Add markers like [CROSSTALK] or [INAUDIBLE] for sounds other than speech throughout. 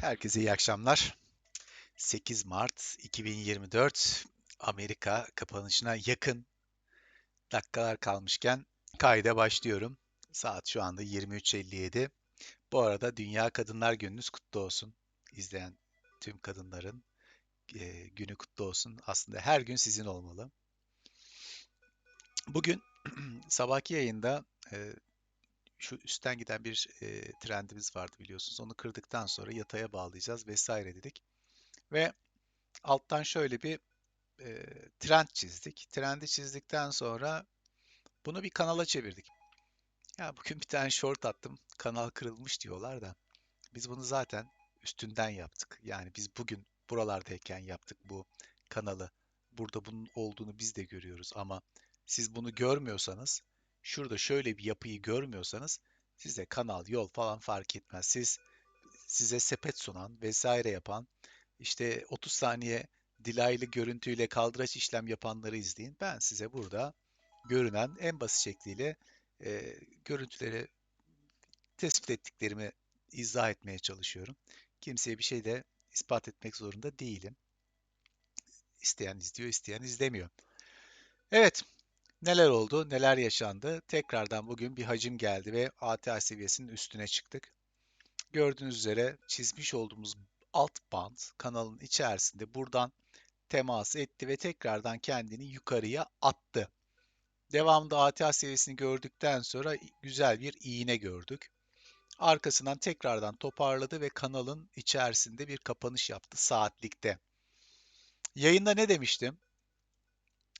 Herkese iyi akşamlar. 8 Mart 2024 Amerika kapanışına yakın dakikalar kalmışken kayda başlıyorum. Saat şu anda 23.57. Bu arada Dünya Kadınlar Gününüz kutlu olsun. İzleyen tüm kadınların e, günü kutlu olsun. Aslında her gün sizin olmalı. Bugün [CLEARS THROAT] sabahki yayında e, şu üstten giden bir e, trendimiz vardı biliyorsunuz. Onu kırdıktan sonra yataya bağlayacağız vesaire dedik. Ve alttan şöyle bir e, trend çizdik. Trendi çizdikten sonra bunu bir kanala çevirdik. Ya bugün [LAUGHS] bir tane short attım. Kanal kırılmış diyorlar da. Biz bunu zaten üstünden yaptık. Yani biz bugün buralardayken yaptık bu kanalı. Burada bunun olduğunu biz de görüyoruz ama siz bunu görmüyorsanız, şurada şöyle bir yapıyı görmüyorsanız size kanal, yol falan fark etmez. Siz size sepet sunan vesaire yapan işte 30 saniye dilaylı görüntüyle kaldıraç işlem yapanları izleyin. Ben size burada görünen en basit şekliyle e, görüntüleri tespit ettiklerimi izah etmeye çalışıyorum. Kimseye bir şey de ispat etmek zorunda değilim. İsteyen izliyor, isteyen izlemiyor. Evet, neler oldu, neler yaşandı? Tekrardan bugün bir hacim geldi ve ATH seviyesinin üstüne çıktık. Gördüğünüz üzere çizmiş olduğumuz alt band kanalın içerisinde buradan temas etti ve tekrardan kendini yukarıya attı. Devamında ATH seviyesini gördükten sonra güzel bir iğne gördük. Arkasından tekrardan toparladı ve kanalın içerisinde bir kapanış yaptı saatlikte. Yayında ne demiştim?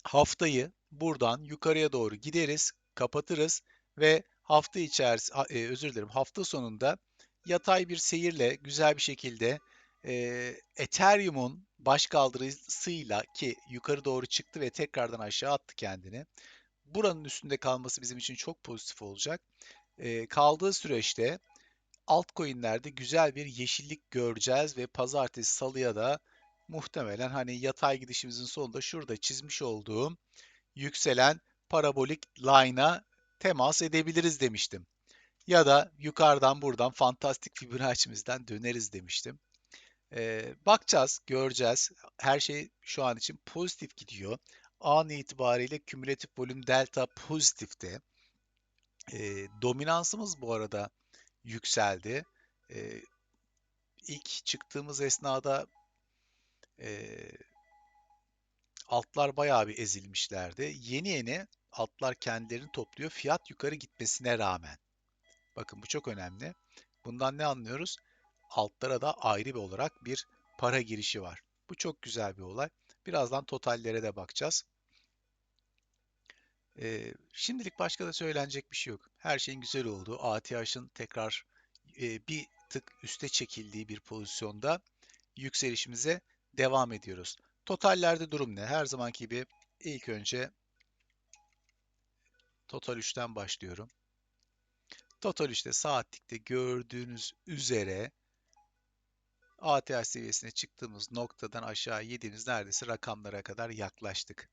Haftayı buradan yukarıya doğru gideriz, kapatırız ve hafta içerisinde, özür dilerim, hafta sonunda yatay bir seyirle güzel bir şekilde e, Ethereum'un baş kaldırısıyla ki yukarı doğru çıktı ve tekrardan aşağı attı kendini. Buranın üstünde kalması bizim için çok pozitif olacak. E, kaldığı süreçte altcoin'lerde güzel bir yeşillik göreceğiz ve pazartesi salıya da muhtemelen hani yatay gidişimizin sonunda şurada çizmiş olduğum yükselen parabolik line'a temas edebiliriz demiştim. Ya da yukarıdan buradan fantastik Fibonacci'mizden döneriz demiştim. Ee, bakacağız, göreceğiz. Her şey şu an için pozitif gidiyor. An itibariyle kümülatif volüm delta pozitifte. Ee, dominansımız bu arada yükseldi. Ee, ilk çıktığımız esnada e, altlar bayağı bir ezilmişlerdi. Yeni yeni altlar kendilerini topluyor fiyat yukarı gitmesine rağmen. Bakın bu çok önemli. Bundan ne anlıyoruz? Altlara da ayrı bir olarak bir para girişi var. Bu çok güzel bir olay. Birazdan totallere de bakacağız. Ee, şimdilik başka da söylenecek bir şey yok. Her şeyin güzel olduğu, ATH'ın tekrar e, bir tık üste çekildiği bir pozisyonda yükselişimize devam ediyoruz. Totallerde durum ne? Her zamanki gibi ilk önce Total 3'ten başlıyorum. Total 3'te saatlikte gördüğünüz üzere ATH seviyesine çıktığımız noktadan aşağı yediğimiz neredeyse rakamlara kadar yaklaştık.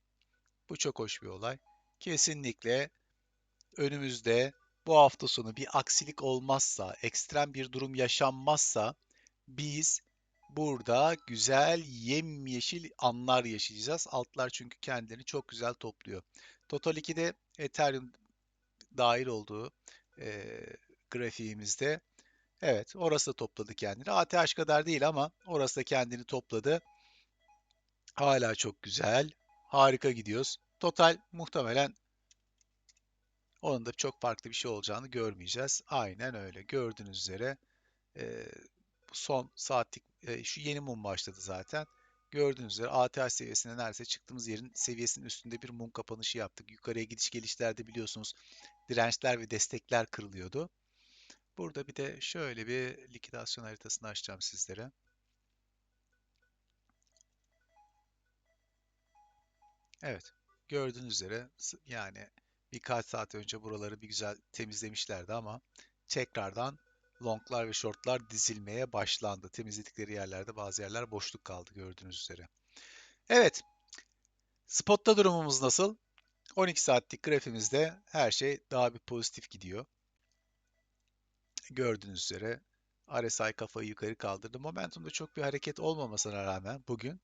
Bu çok hoş bir olay. Kesinlikle önümüzde bu hafta sonu bir aksilik olmazsa, ekstrem bir durum yaşanmazsa biz burada güzel yemyeşil anlar yaşayacağız. Altlar çünkü kendini çok güzel topluyor. Total 2'de Ethereum dahil olduğu e, grafiğimizde evet orası da topladı kendini. ATH kadar değil ama orası da kendini topladı. Hala çok güzel. Harika gidiyoruz. Total muhtemelen onun da çok farklı bir şey olacağını görmeyeceğiz. Aynen öyle. Gördüğünüz üzere e, son saatlik e, şu yeni mum başladı zaten. Gördüğünüz üzere ATH seviyesine neredeyse çıktığımız yerin seviyesinin üstünde bir mum kapanışı yaptık. Yukarıya gidiş gelişlerde biliyorsunuz dirençler ve destekler kırılıyordu. Burada bir de şöyle bir likidasyon haritasını açacağım sizlere. Evet, gördüğünüz üzere yani birkaç saat önce buraları bir güzel temizlemişlerdi ama tekrardan longlar ve shortlar dizilmeye başlandı. Temizledikleri yerlerde bazı yerler boşluk kaldı gördüğünüz üzere. Evet, spotta durumumuz nasıl? 12 saatlik grafimizde her şey daha bir pozitif gidiyor. Gördüğünüz üzere RSI kafayı yukarı kaldırdı. Momentumda çok bir hareket olmamasına rağmen bugün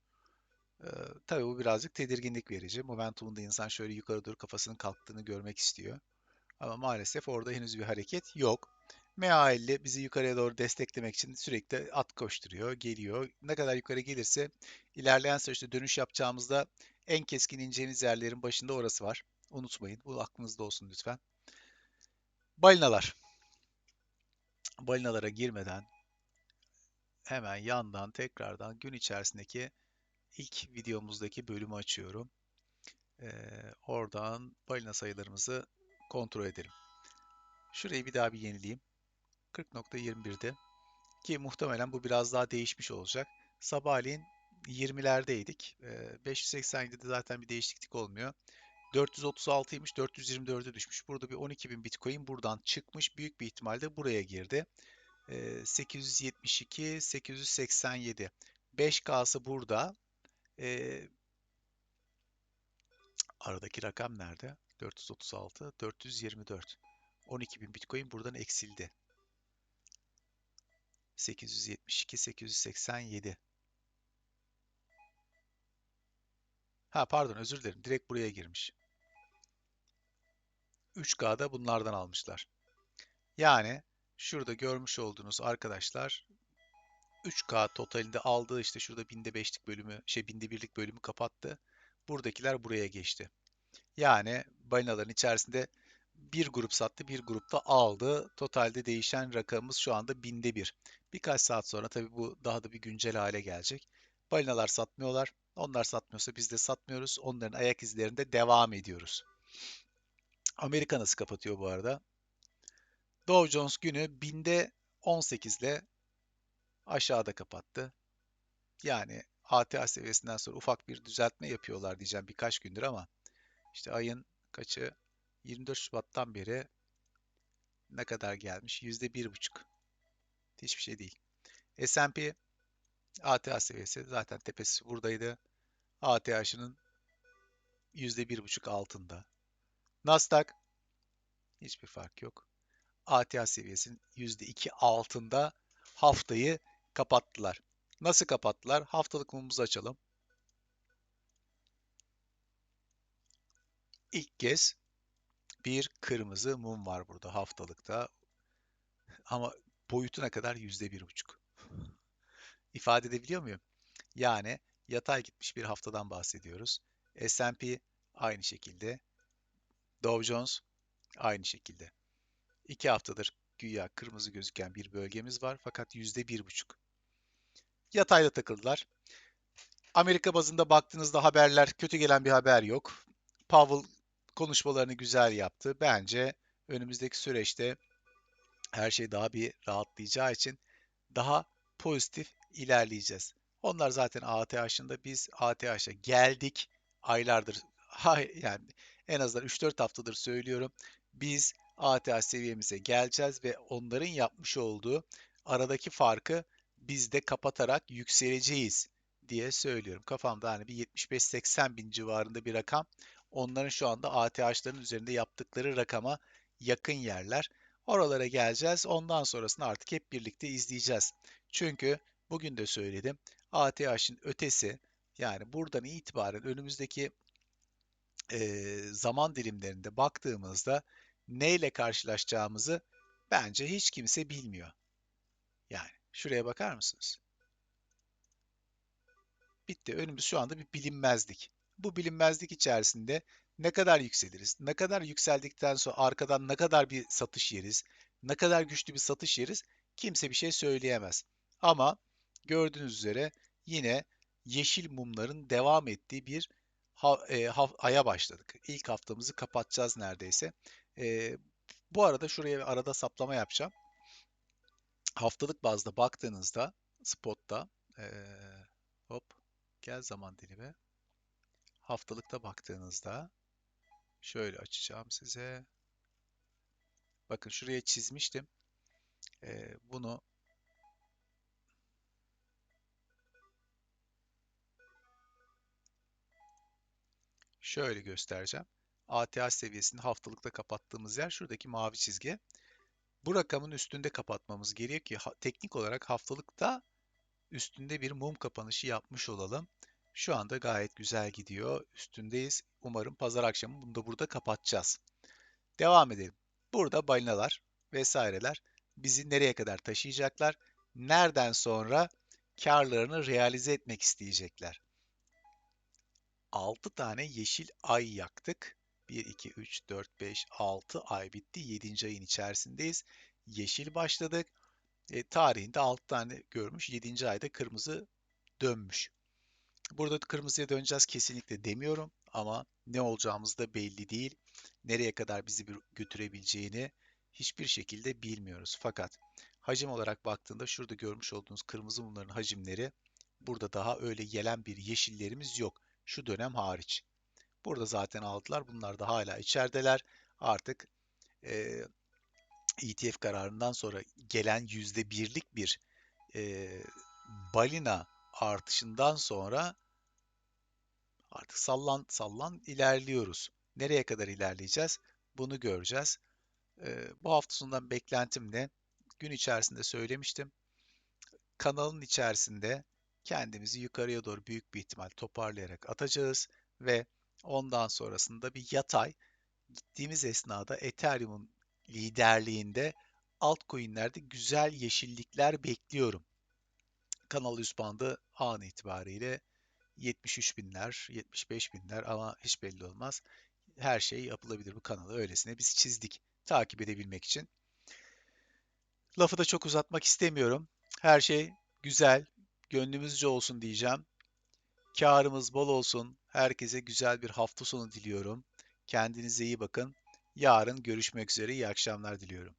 e, tabii bu birazcık tedirginlik verici. Momentumunda insan şöyle yukarı doğru kafasının kalktığını görmek istiyor. Ama maalesef orada henüz bir hareket yok. MA50 bizi yukarıya doğru desteklemek için sürekli at koşturuyor, geliyor. Ne kadar yukarı gelirse ilerleyen süreçte dönüş yapacağımızda en keskin ineceğiniz yerlerin başında orası var. Unutmayın. Bu aklınızda olsun lütfen. Balinalar. Balinalara girmeden hemen yandan tekrardan gün içerisindeki ilk videomuzdaki bölümü açıyorum. Ee, oradan balina sayılarımızı kontrol edelim. Şurayı bir daha bir yenileyim. 40.21'de ki muhtemelen bu biraz daha değişmiş olacak. Sabahleyin 20'lerdeydik. Ee, 587'de zaten bir değişiklik olmuyor. 436'ymış 424'e düşmüş. Burada bir 12.000 Bitcoin buradan çıkmış. Büyük bir ihtimalle buraya girdi. Ee, 872, 887. 5K'sı burada. Aradaki rakam nerede? 436, 424. 12.000 Bitcoin buradan eksildi. 872, 887. Ha pardon özür dilerim. Direkt buraya girmiş. 3K'da bunlardan almışlar. Yani şurada görmüş olduğunuz arkadaşlar 3K totalinde aldığı işte şurada binde beşlik bölümü şey binde birlik bölümü kapattı. Buradakiler buraya geçti. Yani balinaların içerisinde bir grup sattı, bir grupta aldı. Totalde değişen rakamımız şu anda binde bir. Birkaç saat sonra tabii bu daha da bir güncel hale gelecek. Balinalar satmıyorlar. Onlar satmıyorsa biz de satmıyoruz. Onların ayak izlerinde devam ediyoruz. Amerika nasıl kapatıyor bu arada? Dow Jones günü binde 18 ile aşağıda kapattı. Yani ATH seviyesinden sonra ufak bir düzeltme yapıyorlar diyeceğim birkaç gündür ama işte ayın kaçı 24 Şubat'tan beri ne kadar gelmiş? %1,5. Hiçbir şey değil. S&P ATH seviyesi zaten tepesi buradaydı. ATH'ının %1,5 altında. Nasdaq hiçbir fark yok. ATH seviyesinin %2 altında haftayı kapattılar. Nasıl kapattılar? Haftalık mumumuzu açalım. İlk kez bir kırmızı mum var burada haftalıkta. Ama boyutu ne kadar? Yüzde bir buçuk. İfade edebiliyor muyum? Yani yatay gitmiş bir haftadan bahsediyoruz. S&P aynı şekilde. Dow Jones aynı şekilde. İki haftadır güya kırmızı gözüken bir bölgemiz var fakat yüzde bir buçuk. Yatayda takıldılar. Amerika bazında baktığınızda haberler, kötü gelen bir haber yok. Powell konuşmalarını güzel yaptı. Bence önümüzdeki süreçte her şey daha bir rahatlayacağı için daha pozitif ilerleyeceğiz. Onlar zaten ATH'ında biz ATH'a geldik. Aylardır [LAUGHS] yani en azından 3-4 haftadır söylüyorum. Biz ATH seviyemize geleceğiz ve onların yapmış olduğu aradaki farkı biz de kapatarak yükseleceğiz diye söylüyorum. Kafamda hani bir 75-80 bin civarında bir rakam. Onların şu anda ATH'ların üzerinde yaptıkları rakama yakın yerler. Oralara geleceğiz. Ondan sonrasını artık hep birlikte izleyeceğiz. Çünkü bugün de söyledim. ATH'ın ötesi yani buradan itibaren önümüzdeki e, zaman dilimlerinde baktığımızda neyle karşılaşacağımızı bence hiç kimse bilmiyor. Yani şuraya bakar mısınız? Bitti. Önümüz şu anda bir bilinmezlik. Bu bilinmezlik içerisinde ne kadar yükseliriz? Ne kadar yükseldikten sonra arkadan ne kadar bir satış yeriz? Ne kadar güçlü bir satış yeriz? Kimse bir şey söyleyemez. Ama gördüğünüz üzere yine yeşil mumların devam ettiği bir ha, e, ha, aya başladık. İlk haftamızı kapatacağız neredeyse. E, bu arada şuraya arada saplama yapacağım. Haftalık bazda baktığınızda spotta e, hop gel zaman dilimi haftalıkta baktığınızda şöyle açacağım size. Bakın şuraya çizmiştim. E, bunu şöyle göstereceğim. ATH seviyesini haftalıkta kapattığımız yer şuradaki mavi çizgi. Bu rakamın üstünde kapatmamız gerekiyor ki teknik olarak haftalıkta üstünde bir mum kapanışı yapmış olalım. Şu anda gayet güzel gidiyor. Üstündeyiz. Umarım pazar akşamı bunu da burada kapatacağız. Devam edelim. Burada balinalar vesaireler bizi nereye kadar taşıyacaklar? Nereden sonra karlarını realize etmek isteyecekler? 6 tane yeşil ay yaktık. 1, 2, 3, 4, 5, 6 ay bitti. 7. ayın içerisindeyiz. Yeşil başladık. E, tarihinde 6 tane görmüş. 7. ayda kırmızı dönmüş. Burada kırmızıya döneceğiz kesinlikle demiyorum ama ne olacağımız da belli değil. Nereye kadar bizi götürebileceğini hiçbir şekilde bilmiyoruz. Fakat hacim olarak baktığında şurada görmüş olduğunuz kırmızı mumların hacimleri burada daha öyle gelen bir yeşillerimiz yok. Şu dönem hariç. Burada zaten aldılar. Bunlar da hala içerideler. Artık e, ETF kararından sonra gelen yüzde birlik bir e, balina artışından sonra artık sallan sallan ilerliyoruz. Nereye kadar ilerleyeceğiz? Bunu göreceğiz. E, bu hafta sonundan beklentim ne? Gün içerisinde söylemiştim. Kanalın içerisinde kendimizi yukarıya doğru büyük bir ihtimal toparlayarak atacağız ve ondan sonrasında bir yatay gittiğimiz esnada Ethereum'un liderliğinde altcoin'lerde güzel yeşillikler bekliyorum. Kanal üst bandı an itibariyle 73 binler, 75 binler ama hiç belli olmaz. Her şey yapılabilir bu kanalı öylesine biz çizdik takip edebilmek için. Lafı da çok uzatmak istemiyorum. Her şey güzel, gönlümüzce olsun diyeceğim. Karımız bol olsun. Herkese güzel bir hafta sonu diliyorum. Kendinize iyi bakın. Yarın görüşmek üzere. İyi akşamlar diliyorum.